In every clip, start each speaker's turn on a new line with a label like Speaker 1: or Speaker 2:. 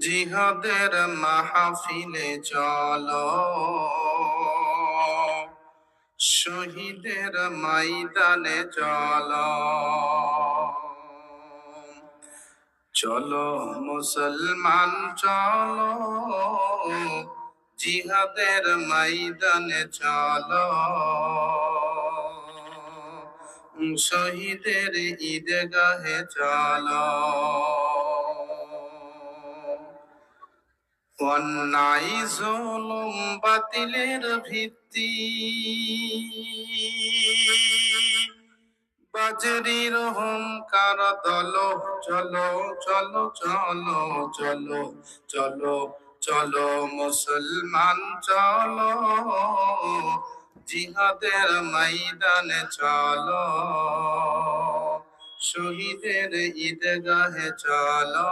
Speaker 1: জিহাদের মাহফিলে চলো। শহীদের ময়দানে চলো। চলো মুসলমান, চলো। জিহাদের ময়দানে চলো। শহীদের ঈদগাহে চলো। অন্যায় জুলুম বাতিলের ভিত্তি। বাজরির হুঙ্কার দল, চলো চলো চলো চলো চলো চলো, মুসলমান, চলো। জিহাদের ময়দানে চলো। শহীদের ঈদগাহে চলো।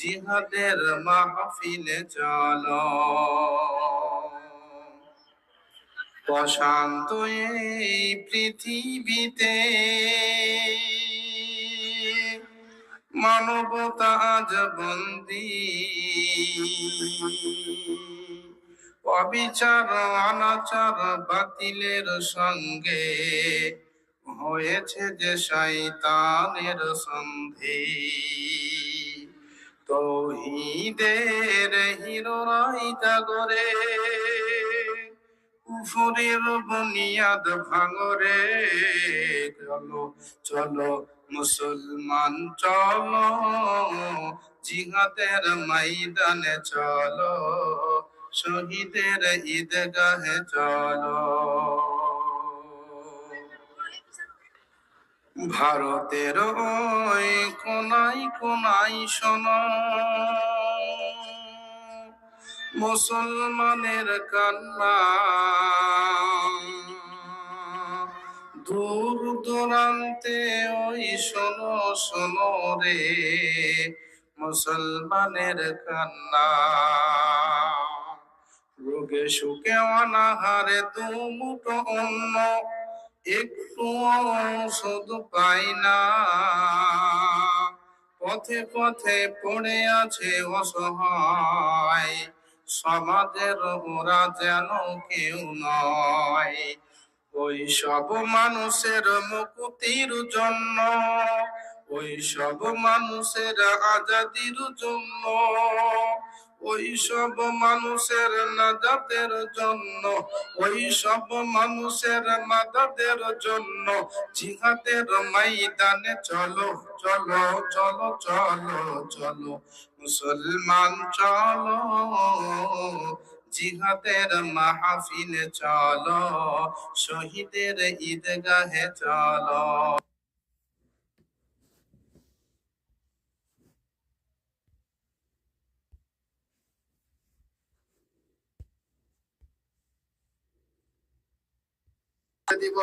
Speaker 1: জিহাদের মাহফিলে চলো। প্রশান্ত এই পৃথিবীতে মানবতা আজ বন্দি। অবিচার, অনাচার বাতিলের সঙ্গে হয়েছে যে শয়তানের সন্ধি। তৌহিদের হিরোরাই জাগরে, কুফুরের বুনিয়াদ ভাঙরে। চলো চলো, মুসলমান, চলো, জিহাদের ময়দানে চলো, শহীদের ঈদগাহে চলো। ভারতের ওই কোনাই কোনাই শোন। মুসলমানের কান্না। দূর দূরান্তে ওই শোনো শোনো রে মুসলমানের কান্না। রোগে সুখে অনাহারে দুমুটো অন্য একটু ঔষধ পাই না। পথে পথে পড়ে আছে অসহায়। সমাজের ওরা যেন কেউ নয়। ওই সব মানুষের মুক্তির জন্য, ওই সব মানুষের আজাদির জন্য ওই সব মানুষের নাজাতের জন্য ওই সব মানুষের মাদাদের জন্য জিহাদের ময়দানে চলো চলো চলো চলো চলো, মুসলমান চলো, জিহাদের মাহফিলে চলো, শহীদের ঈদগাহে চলো। দিব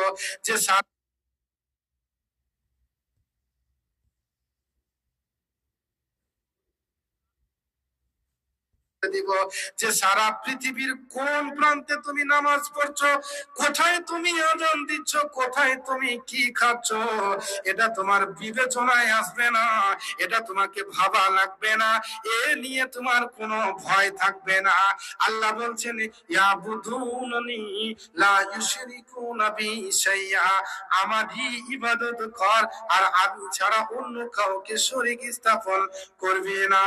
Speaker 1: যে দিব যে সারা পৃথিবীর কোন প্রান্তে তুমি নামাজ পড়ছো? কোথায় তুমি আজান দিচ্ছ? কোথায় তুমি কি খাচ্ছ? এটা তোমার বিবেচনায় আসবে না। এটা তোমাকে ভাবা লাগবে না। এ নিয়ে তোমার কোনো ভয় থাকবে না। আল্লাহ বলছেন ইয়াবুদুননি লা ইউশরিকুনা বি শাইয়া। আমারই ইবাদত কর, আর আমি ছাড়া অন্য কাউকে শরীক স্থাপন করবে না।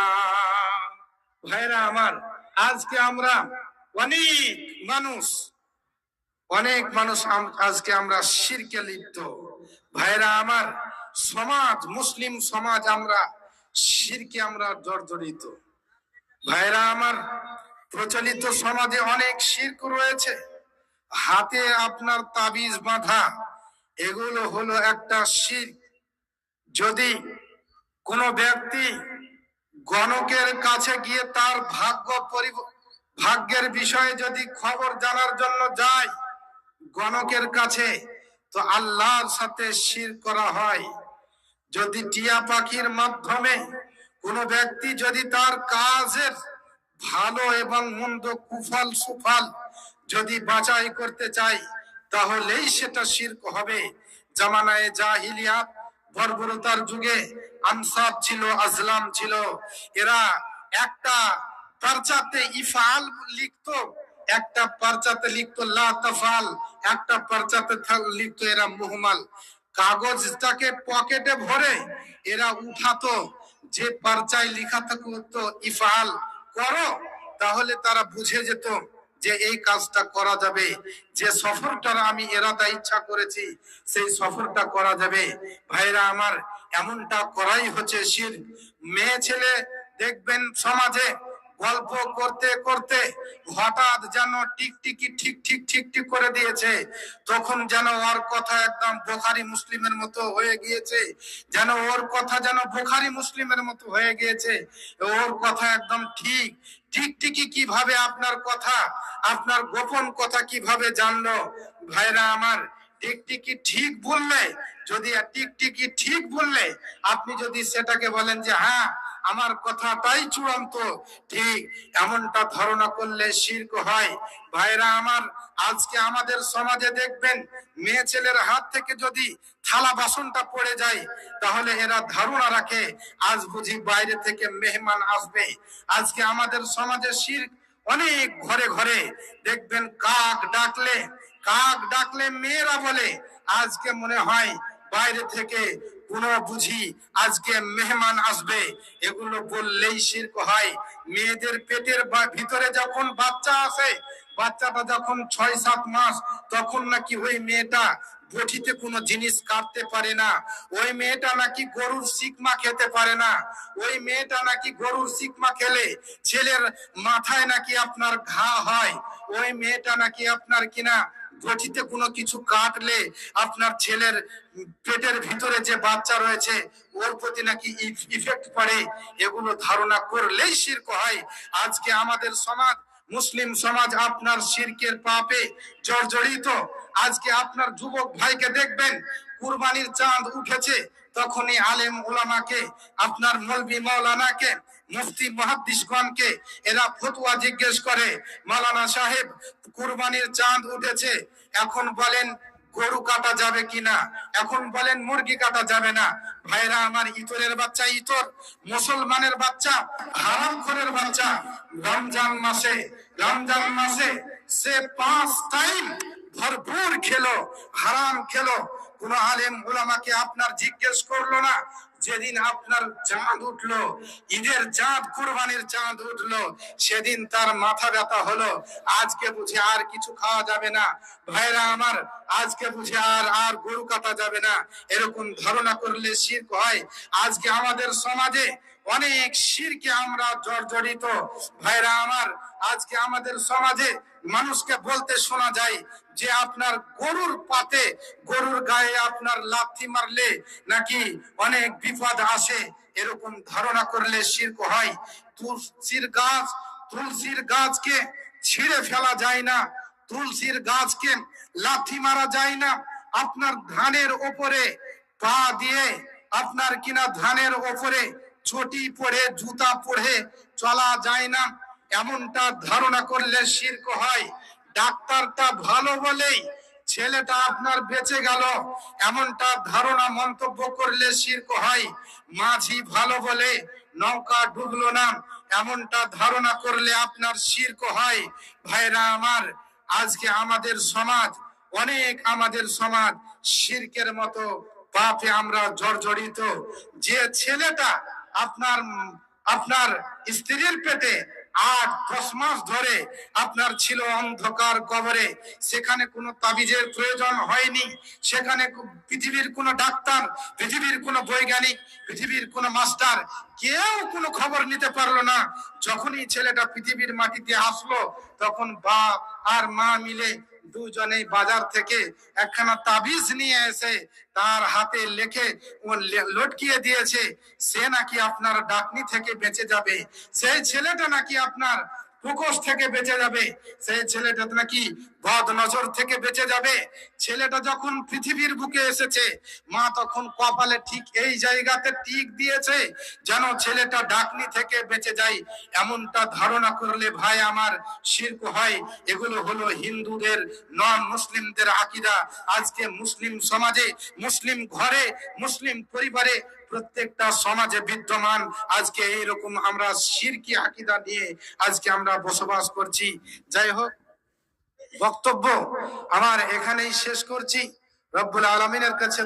Speaker 1: ভাইরা আমার, আজকে আমরা অনেক মানুষ অনেক মানুষ আজকে আমরা শিরকে লিপ্ত। ভাইরা আমার, সমাজ, মুসলিম সমাজ আমরা শিরকে আমরা জর্জরিত। ভাইরা আমার, প্রচলিত সমাজে অনেক শির্ক রয়েছে। হাতে আপনার তাবিজ বাঁধা, এগুলো হলো একটা শির্ক। যদি কোনো ব্যক্তি গণকের কাছে গিয়ে তার ভাগ্য ভাগ্যের বিষয়ে যদি খবর জানার জন্য যায় গণকের কাছে, তো আল্লাহর সাথে শির করা হয়। যদি টিয়া পাখির মাধ্যমে কোনো ব্যক্তি যদি তার কাজের ভালো এবং মন্দ কুফল সুফল যদি বাছাই করতে চায়, তাহলেই সেটা শির্ক হবে। জামানায় জাহিলিয়াত, বর্বরতার যুগে
Speaker 2: আনসাব ছিল, আজলাম ছিল, এরা একটা পারচাতে ইফাল লিখতো, একটা পারচাতে লিখতো লা তাফাল, একটা পারচাতে লিখতো এরা মুহমাল। কাগজটাকে পকেটে ভরে এরা উঠাতো, যে পারচায় লেখা থাকতো ইফাল করো, তাহলে তারা বুঝে যেত যে এই কাজটা করা যাবে, যে সফরটা আমি এরাদা ইচ্ছা করেছি, সেই সফরটা করা যাবে। ভাইরা আমার এমনটা করাই হচ্ছে শির। মেয়ে ছেলে দেখবেন সমাজে গল্প করতে করতে হঠাৎ যেন টিকটিকি ঠিক ঠিক ঠিক ঠিক করে দিয়েছে। তখন যেন ওর কথা একদম বোখারি মুসলিমের মতো হয়ে গিয়েছে। যেন ওর কথা যেন বোখারি মুসলিমের মতো হয়ে গিয়েছে। ওর কথা একদম ঠিক। টিকটিকি কীভাবে আপনার কথা, আপনার গোপন কথা কীভাবে জানলো? ভাইরা আমার টিকটিকি ঠিক বললে, যদি টিকটিকি ঠিক বললে, আপনি যদি সেটাকে বলেন যে হ্যাঁ আমার কথাটাই চূড়ান্ত, ঠিক এমনটা ধারণা করলে শির্ক হয়। ভাইরা আমার, আজকে আমাদের সমাজে দেখবেন, মেয়ে ছেলের হাত থেকে যদি থালা বাসনটা পড়ে যায়, তাহলে এরা ধারণা রাখে, আজ বুঝি বাইরে থেকে মেহমান আসবে। আজকে আমাদের সমাজে শির্ক অনেক ঘরে ঘরে, দেখবেন কাক ডাকলে কাক ডাকলে মেয়েরা বলে, আজকে মনে হয় বাইরে থেকে কোন বুঝি আজকে মেহমান আসবে। এগুলো বললেই শির্ক হয়। মেয়েদের পেটের বা- ভিতরে যখন বাচ্চা আসে, বাচ্চাটা যখন ছয়, সাত মাস, তখন নাকি ওই মেয়েটা বটিতে কোনো জিনিস কাটতে পারে না। ওই মেয়েটা নাকি গরুর সিকমা খেতে পারে না। ওই মেয়েটা নাকি গরুর সিকমা খেলে ছেলের মাথায় নাকি আপনার ঘা হয়। ওই মেয়েটা নাকি আপনার কিনা বটিতে কোনো কিছু কাটলে আপনার ছেলের পেটের ভিতরে যে বাচ্চা রয়েছে, ওর প্রতি নাকি ইফেক্ট পড়ে। এগুলো ধারণা করলেই শির্ক হয়। আজকে আমাদের সমাজ, মুসলিম সমাজ আপনার শিরকের পাপে জর্জরিত। আজকে আপনার যুবক ভাইকে দেখবেন, কুরবানির চাঁদ উঠেছে, তখনই আলেম ওলামাকে, আপনার মলবি মৌলানাকে মুফতি মহাদ্দিসগণকে এরা ফতুয়া জিজ্ঞেস করে, মালানা সাহেব, কুরবানির চাঁদ উঠেছে, এখন বলেন গরু কাটা যাবে কিনা? এখন বলেন মুরগি কাটা যাবে না। ভাইরা, আমার ইতরের বাচ্চা ইতর, মুসলমানের বাচ্চা, হারাম হারামখোরের বাচ্চা। রমজান মাসে রমজান মাসে সে পাঁচ টাইম ভরপুর খেলো, হারাম খেলো। কোন আলেম ওলামাকে আপনার জিজ্ঞেস করল না যেদিন আপনার চাঁদ উঠল, ঈদের চাঁদ, কুরবানির চাঁদ উঠল, সেদিন তার মাথা ব্যথা হলো। আজকে বুঝে আর কিছু খাওয়া যাবে না। ভাইরা আমার, আজকে বুঝে আর আর গরু কাটা যাবে না। এরকম ধারণা করলে শির হয়। আজকে আমাদের সমাজে অনেক শিরকে আমরা জর্জরিত। ভাইরা আমার, আজকে আমাদের সমাজে মানুষকে বলতে শোনা যায় যে আপনার গরুর পাতে, গরুর গায়ে আপনার লাথি মারলে নাকি অনেক বিপদ আসে। এরকম ধারণা করলে শির্ক হয়। তুলসির গাছ, তুলসির গাছকে ছিঁড়ে ফেলা যায় না। তুলসির গাছকে লাথি মারা যায় না। আপনার ধানের ওপরে পা দিয়ে, আপনার কিনা ধানের ওপরে চটি পড়ে জুতা পড়ে চলা যায় না। এমনটা ধারণা করলে শির্ক হয়। ডাক্তারটা ভালো বলেই ছেলেটা আপনার বেঁচে গেল। এমনটা ধারণা মন্তব্য করলে শির্ক হয়। মাঝি ভালো বলে নৌকা ডুবলো না। এমনটা ধারণা করলে আপনার শির্ক হয়। ভাইরা আমার, আজকে আমাদের সমাজ, অনেক আমাদের সমাজ শির্কের মতো পাপে আমরা জর্জরিত। যে ছেলেটা আপনার আপনার স্ত্রীর পেটে আট, দশ মাস ধরে আপনার ছিল অন্ধকার কবরে। সেখানে কোনো তাবিজের প্রয়োজন হয়নি। সেখানে পৃথিবীর কোনো ডাক্তার, পৃথিবীর কোনো বৈজ্ঞানিক, পৃথিবীর কোনো মাস্টার কেউ কোনো খবর নিতে পারল না। যখনই ছেলেটা পৃথিবীর মাটিতে আসলো, তখন বাপ আর মা মিলে দুজনেই বাজার থেকে একখানা তাবিজ নিয়ে এসে তার হাতে লেখে লটকিয়ে দিয়েছে, সে নাকি আপনার ডাকনি থেকে বেঁচে যাবে, সেই ছেলেটা নাকি আপনার প্রকোষ থেকে বেঁচে যাবে, সেই ছেলেটা নাকি বদ নজর থেকে বেঁচে যাবে। ছেলেটা যখন পৃথিবীর বুকে এসেছে, মা তখন কপালে ঠিক এই জায়গাতে টিক দিয়েছে যেন ছেলেটা ডাকনি থেকে বেঁচে যায়। এমনটা ধারণা করলে ভাই আমার শির্ক হয়। এগুলো হলো হিন্দুদের নন মুসলিমদের আকিদা। আজকে মুসলিম সমাজে, মুসলিম ঘরে, মুসলিম পরিবারে প্রত্যেকটা সমাজে বিদ্যমান। আজকে এইরকম আমরা শিরকি আকিদা নিয়ে আজকে আমরা বসবাস করছি। যাই হোক বক্তব্য আমার এখানেই শেষ করছি। রব্বুল আলমিনের কাছে